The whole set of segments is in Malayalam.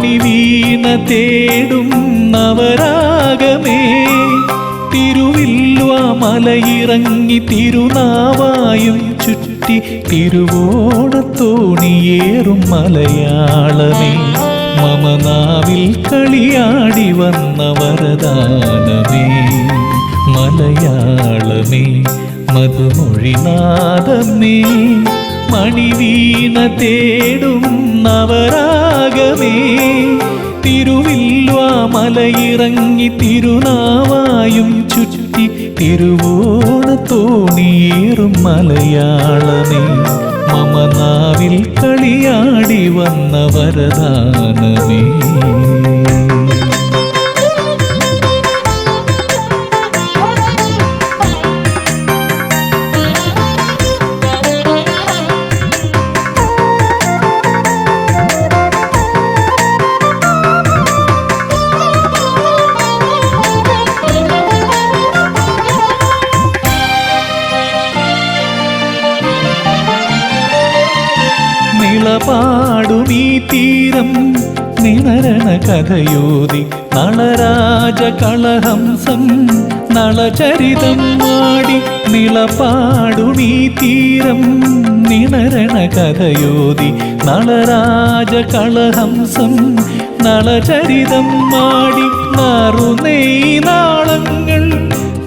മണിവീണ തേടും നവരാഗമേ തിരുവില്വ മലയിറങ്ങി തിരുനാവായും ചുറ്റി തിരുവോണത്തോണിയേറും മലയാളമേ. മമനാവിൽ കളിയാടി വന്ന വരദാനമേ. മലയാളമേ മധുമൊഴിനാദമേ മണിവീണ തേടും നവരാഗമേ. തിരുവില്വാമലയിറങ്ങി തിരുനാവായും ചുറ്റി തിരുവോണത്തോണിയേറും മലയാളമേ. മമനാവിൽ കളിയാടി വന്ന വരദാനമേ. കഥയോതി നളരാജ കളഹംസം നളചരിതം മാടി നിളപാടുമീ തീരം. നിണരണ കഥയോതി നളരാജ കളഹംസം നളചരിതം മാടി നാറുനെയ് നാളങ്ങൾ.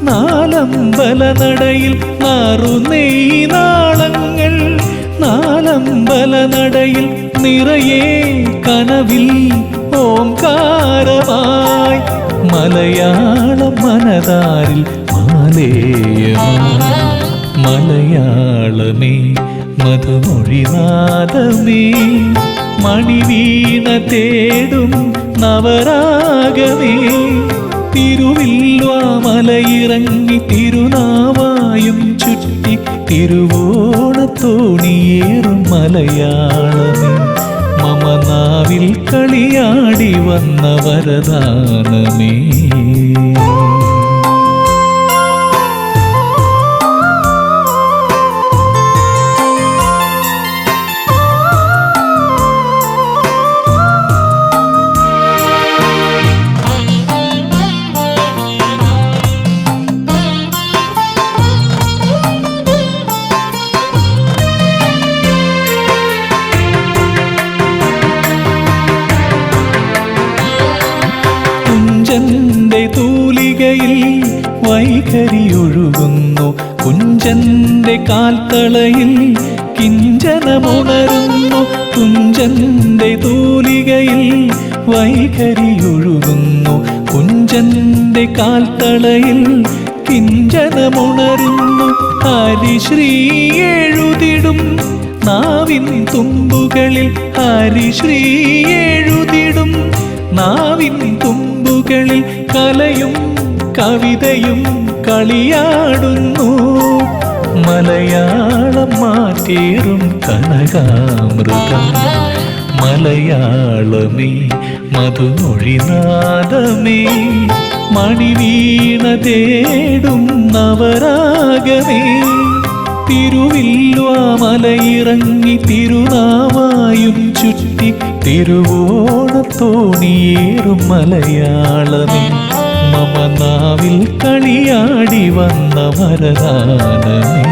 നാലമ്പല നടയിൽ നാറുനെയ് നാളങ്ങൾ. നാലമ്പല നടയിൽ നിറയെ കനവിൽ ഓംകാരമായി മലയാള മനതാരിൽ മാലേയമായി മലയാളമേ മധുമൊഴിനാദമേ മണിവീണ തേടും നവരാഗമേ. തിരുവില്വാമലയിറങ്ങി തിരുനാവായും ചുറ്റി തിരുവോണത്തോണിയേറും മലയാളമേ. കളിയാടി വന്ന വരദാനമേ എഴുതിടും. നാവിൻ തുമ്പുകളിൽ ഹരിശ്രീ എഴുതിടും. നാവിൻ തുമ്പുകളിൽ കലയും കവിതയും കളിയാടുന്നു. മലയാളം മാറ്റേറും കനകാമൃതം. മലയാളമേ മധുമൊഴിനാദമേ മണിവീണ തേടും നവരാഗമേ. തിരുവില്വ മലയിറങ്ങി തിരുനാവായും ചുറ്റി തിരുവോണത്തോണിയേറും മലയാളമേ. മമനാവിൽ കളിയാടി വന്ന വരദാനമേ.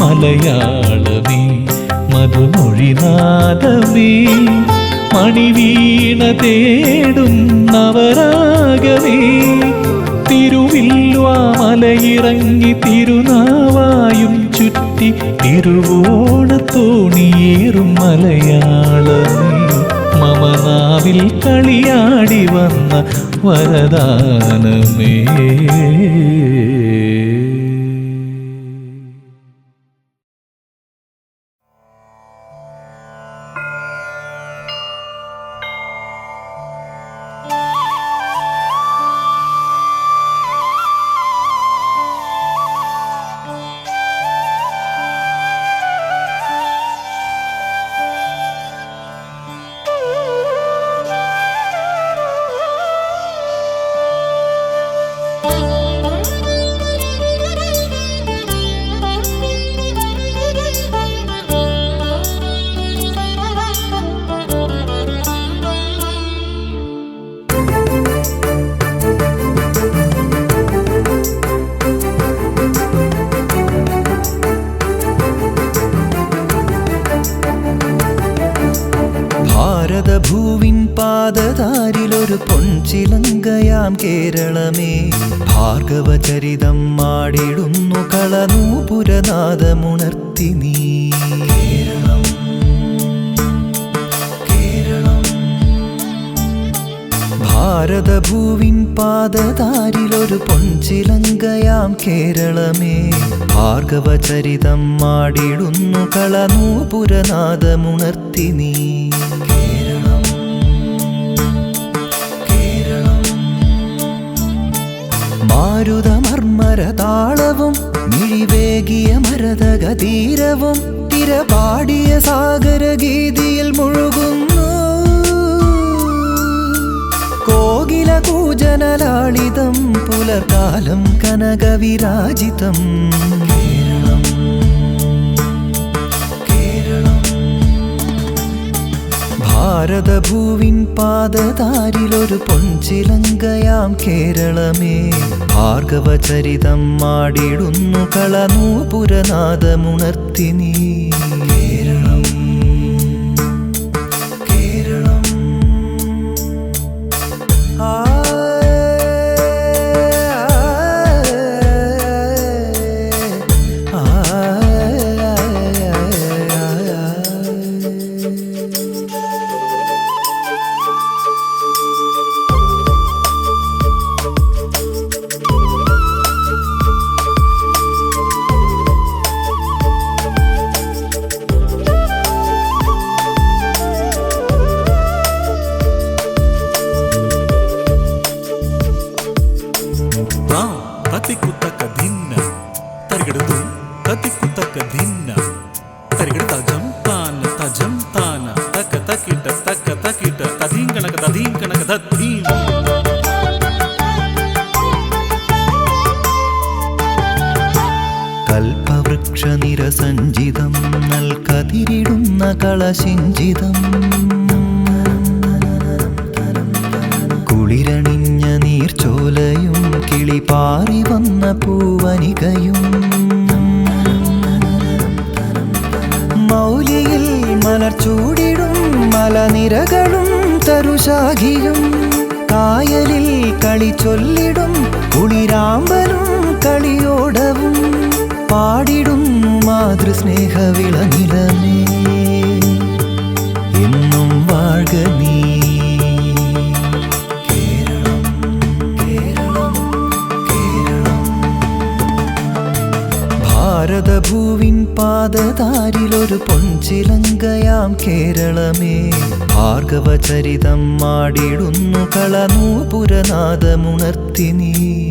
മലയാളമേ മധുമൊഴിനാദമേ മണിവീണ തേടും നവരാഗമേ. തിരുവില്ലുവാമലയിറങ്ങി തിരുനാവായും ചുറ്റി തിരുവോണത്തോണിയേറും മലയാളമേ മമനാവിൽ കളിയാടി വന്ന വരദാനമേ. കേരളമേ ഭാർഗവചരിതം മാടിടുന്നു കളനൂപുരനാഥമുണർത്തി നീ. കേരളം കേരളം. ഭാരതഭൂവിൻ പാദതാരിലൊരു പൊഞ്ചിലങ്കയാം കേരളമേ ഭാർഗവചരിതം മാടിടുന്നു കളനൂപുരനാഥമുണർത്തി നീ. മാരുതമർമ്മരതാളവും മിഴിവേകിയ മരതകതീരവും തിരപാടിയ സാഗരഗീതിയിൽ മുഴുകുന്നു. കോകില കൂജനലാളിതം പുലർകാലം കനകവിരാജിതം. ഭാരതഭൂവിൻ പാദതാരിലൊരു പൊൻചിലങ്കയാം കേരളമേ. ഭാർഗവചരിതം മാടിടുന്നു കളനൂപുരനാദമുണർത്തി നീ. களி சொல்லிடும் குளிராம்பலும் களியோடவும் பாடிடும் மாதிரி ஸ்நேக விளநிலமே இன்னும் வாழ்க நீ. பாரத பூவின் ഭാരതഭൂവിൻ പാദതാരിലൊരു പൊൻചിലങ്കയാം കേരളമേ. ഭാർഗവചരിതം മാടിടുന്നു കളനൂപുരനാദമുണർത്തി നീ.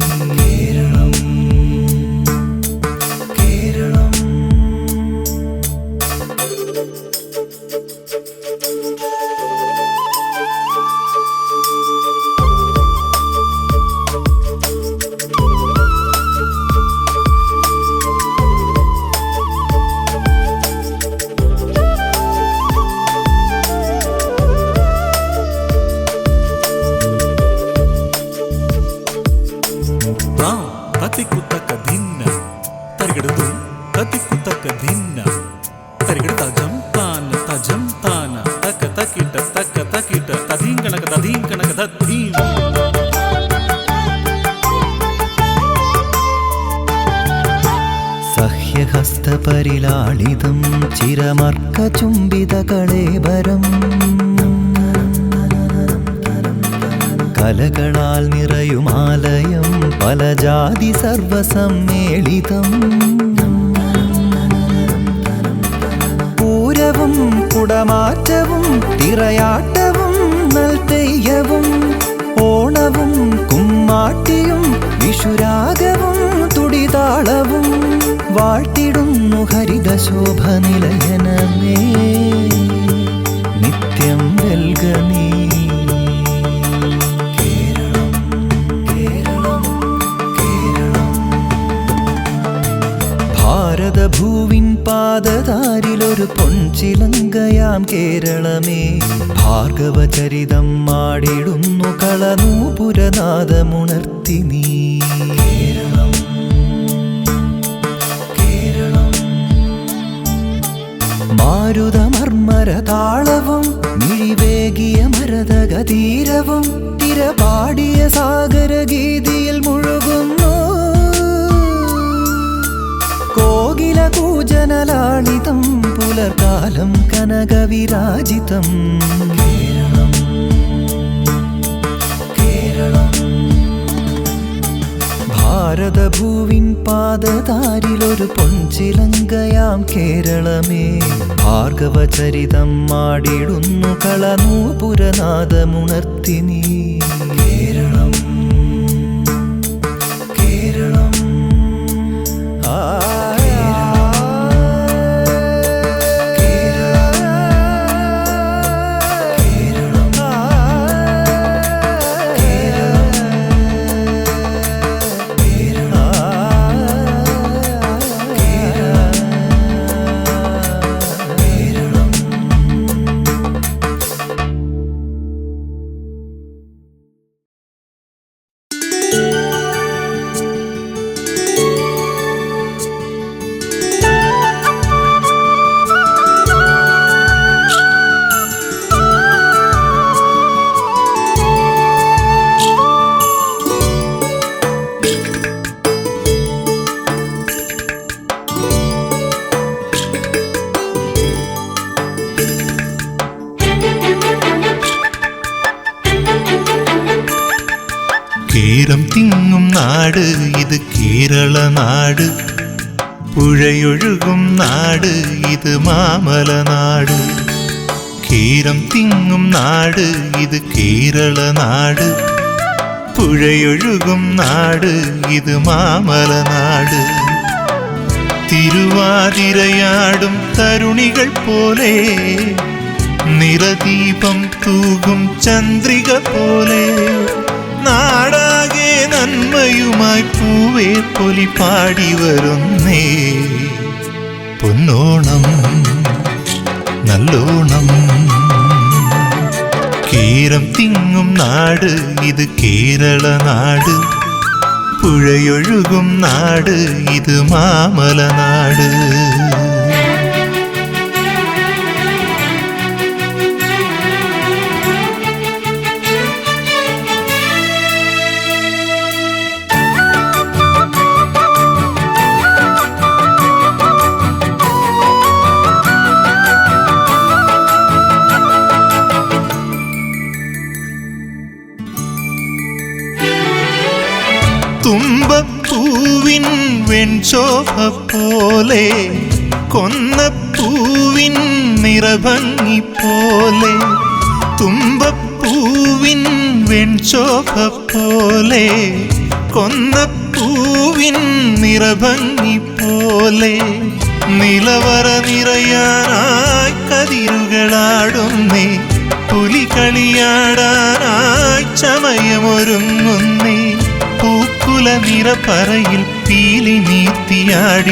വാഴ്ത്തിടുന്നു നിലയനമേ നിത്യം കേരളം കേരളം ഭാരതഭൂവിൻ പാദതാരിലൊരു പൊൻചിലങ്കയാം കേരളമേ. ഭാർഗവചരിതം മാടിടുന്നു കളനൂപുരനാദമുണർത്തി നീ. കേരളം മാരുതമർമര താളവും മിഴിവേകിയ മരതകതീരവും തിരപാടിയ സാഗരഗീതിയിൽ മുഴുകുന്നു. കോകില കൂജനലാളിതം പുലർകാലം കനകവിരാജിതം. ഭാരതഭൂവിൻ പാദതാരിലൊരു പൊൻചിലങ്കയാം കേരളമേ. ഭാർഗവചരിതം മാടിടുന്നു കളനൂപുരനാദമുണർത്തി നീ. കേരള നാട് പുഴയൊഴുകും നാട് ഇത് മാമല നാട്. കേരം തിങ്ങും നാട് ഇത് കേരള നാട്. പുഴയൊഴുകും നാട് ഇത് മാമല നാട്. തിരുവാതിരയാടും തരുണികൾ പോലെ നിറദീപം തൂകും ചന്ദ്രിക പോലെ. നാടാകെ നന്മയുമായി പൂവേ പൊലി പാടി വരുന്നേ. പൊന്നോണം നല്ലോണം. കേരം തിങ്ങും നാട് ഇത് കേരള നാട്. പുഴയൊഴുകും നാട് ഇത് മാമല നാട്. വെൺശോഭ പോലെ കൊന്നപ്പൂവിൻ നിറഭംഗി പോലെ തുമ്പപ്പൂവിൻ വെൺശോഭ പോലെ കൊന്നപ്പൂവിൻ നിറഭംഗി പോലെ നിലവറ നിറയാനായി കതിരുകളാടുന്നേ പുലികളിയാടാനായി ചമയമൊരുങ്ങുന്നേ പൂക്കുല നിറപ്പറയിൽ പീലി നീത്തിയാടിടുന്നോരേ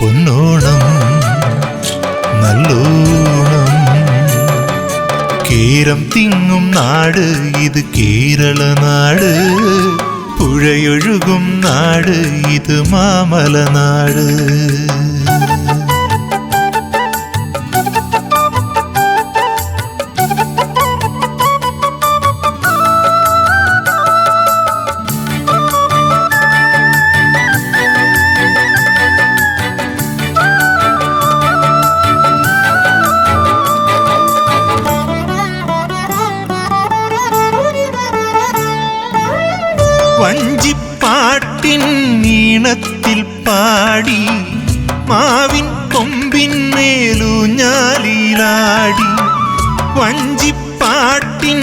പൊന്നോണം നല്ലോണം. കേരം തിങ്ങും നാട് ഇത് കേരള നാട്. പുഴയൊഴുകും നാട് ഇത് മാമല നാട്. വഞ്ചിപ്പാട്ടിൻ ഈണത്തിൽ പാടി മാവിൻ കൊമ്പിൻ കൊമ്പിന്മേലൂഞ്ഞാലിലാടി വഞ്ചിപ്പാട്ടിൻ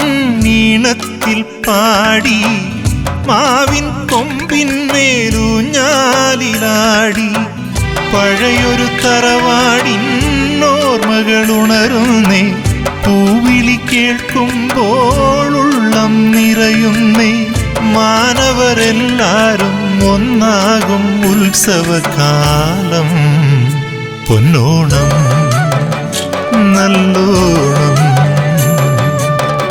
ഈണത്തിൽ പാടി മാവിൻ കൊമ്പിന്മേലൂഞ്ഞാലിലാടി പഴയൊരു തറവാടിൻ ഓർമ്മകളുണരുന്നേ പൂവിളി കേൾക്കുമ്പോളുള്ളം നിറയുന്നേ. മാനവരെല്ലാരും ഒന്നാകും ഉത്സവകാലം. പൊന്നോണം നല്ലോണം.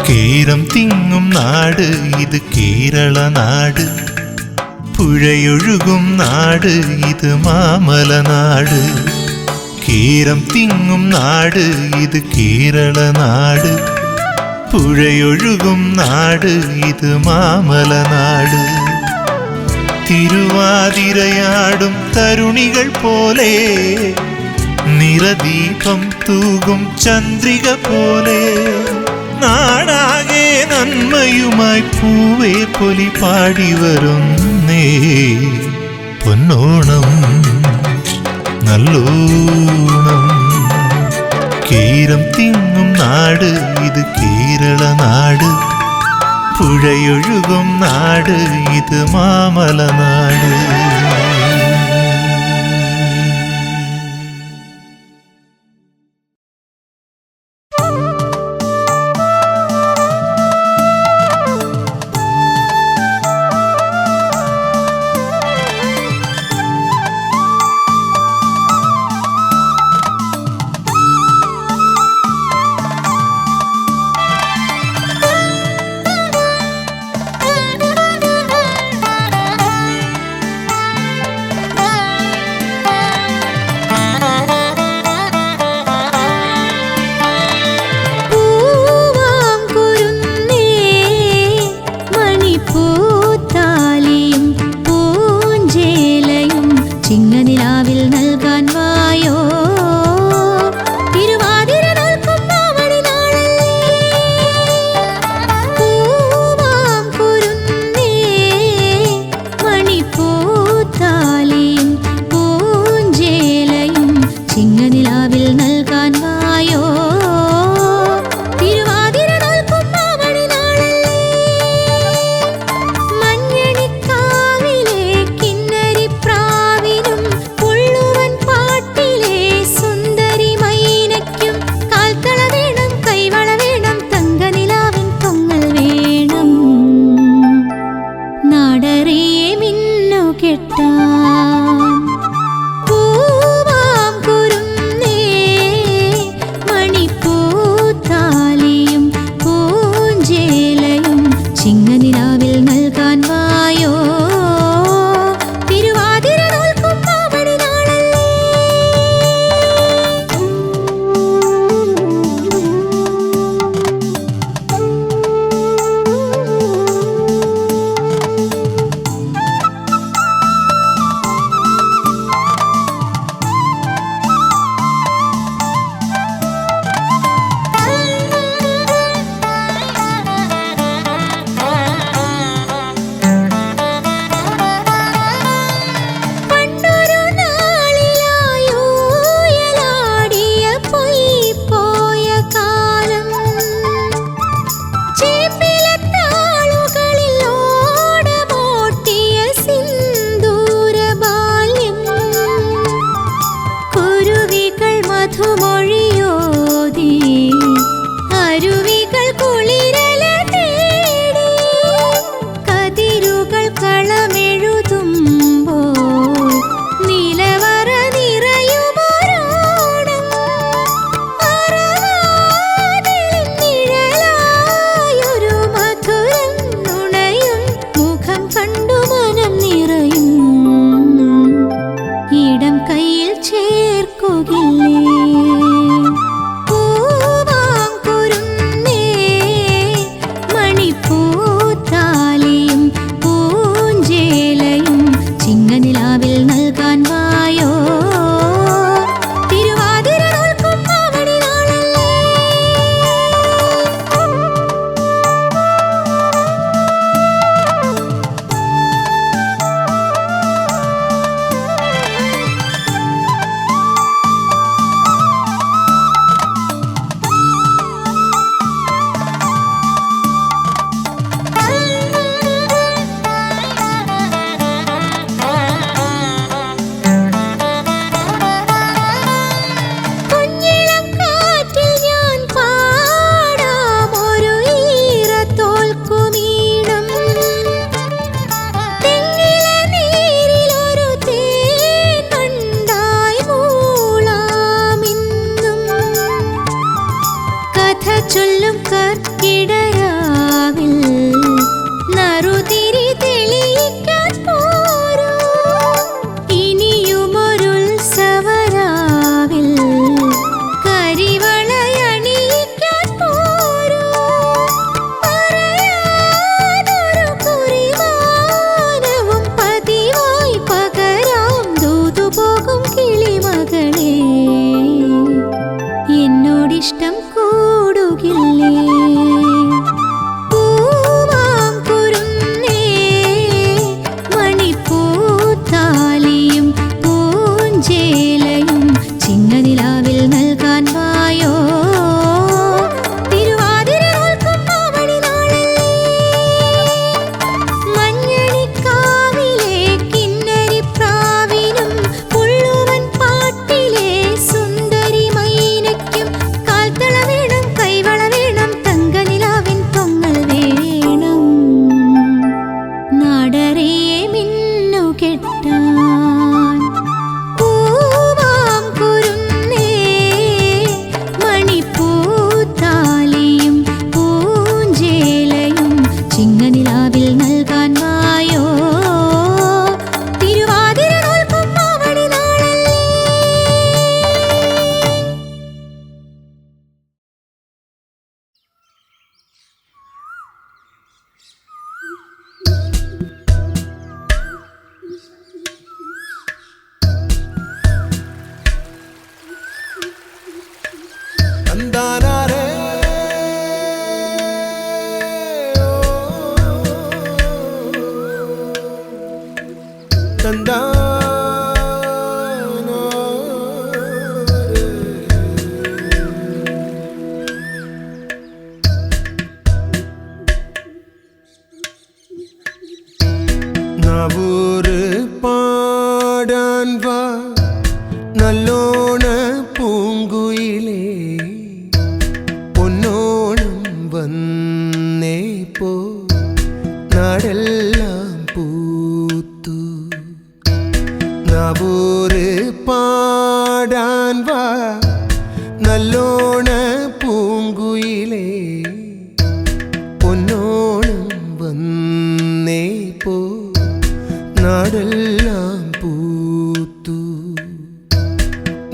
കേരം തിങ്ങും നാട് ഇത് കേരള നാട്. പുഴയൊഴുകും നാട് ഇത് മാമലനാട് കീരം തിങ്ങും നാട് ഇത് കേരള നാട്. പുഴയൊഴുകും നാട് ഇത് മാമലനാട് തിരുവാതിരയാടും തരുണികൾ പോലെ നിറദീപം തൂകും ചന്ദ്രിക പോലെ. നാടാകെ നന്മയുമായി പൂവേ പൊലി പാടി വരുന്നേ. പൊന്നോണം നല്ലോണം. കീരം തിങ്ങും നാട് ഇത് കേരള നാട്. പുഴയൊഴുകും നാട് ഇത് മാമല നാട്.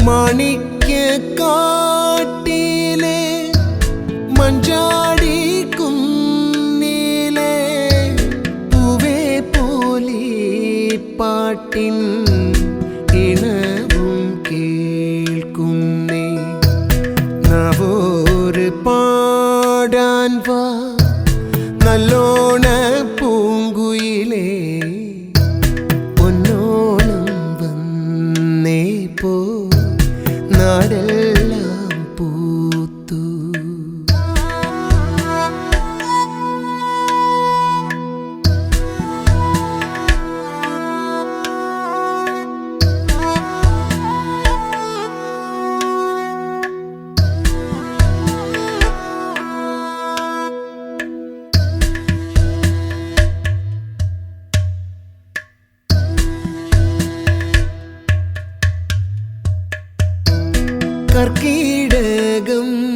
മാണിക്യ കാട്ടിലെ മഞ്ചാടി കുന്നിലെ പൂവേ പോലെ പാട്ടിൻ കർക്കീടകം.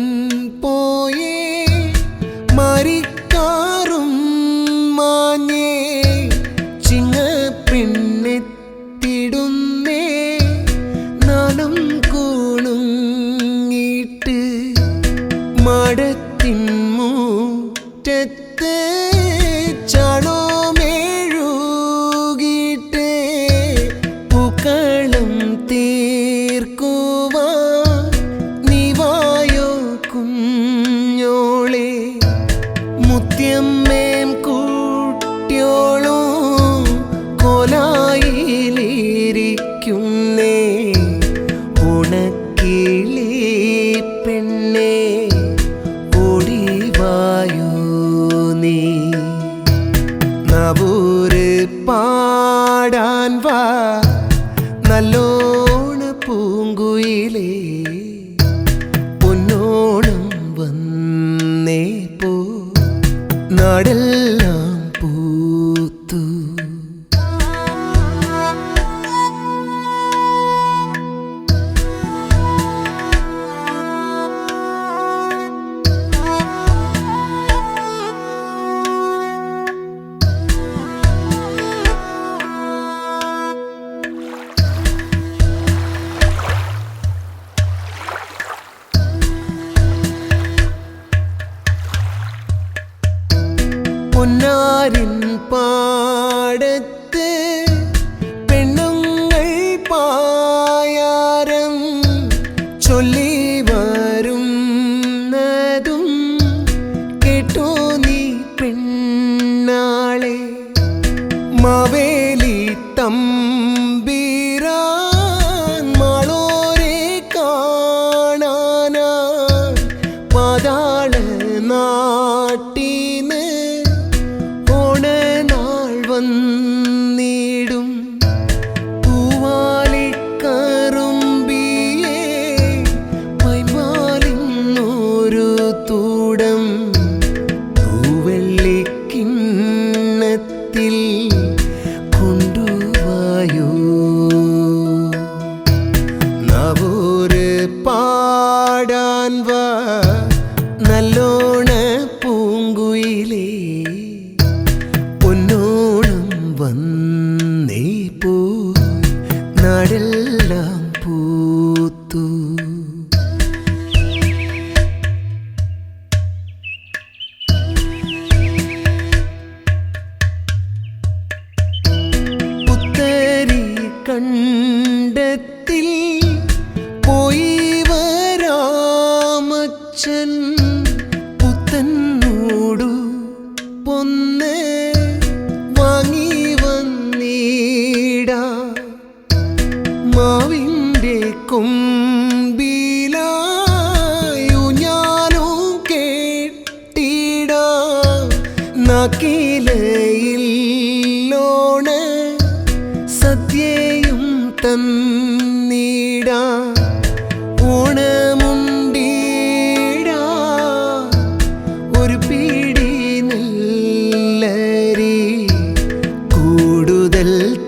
നാടെല്ലാം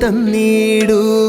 തന്നീടൂ.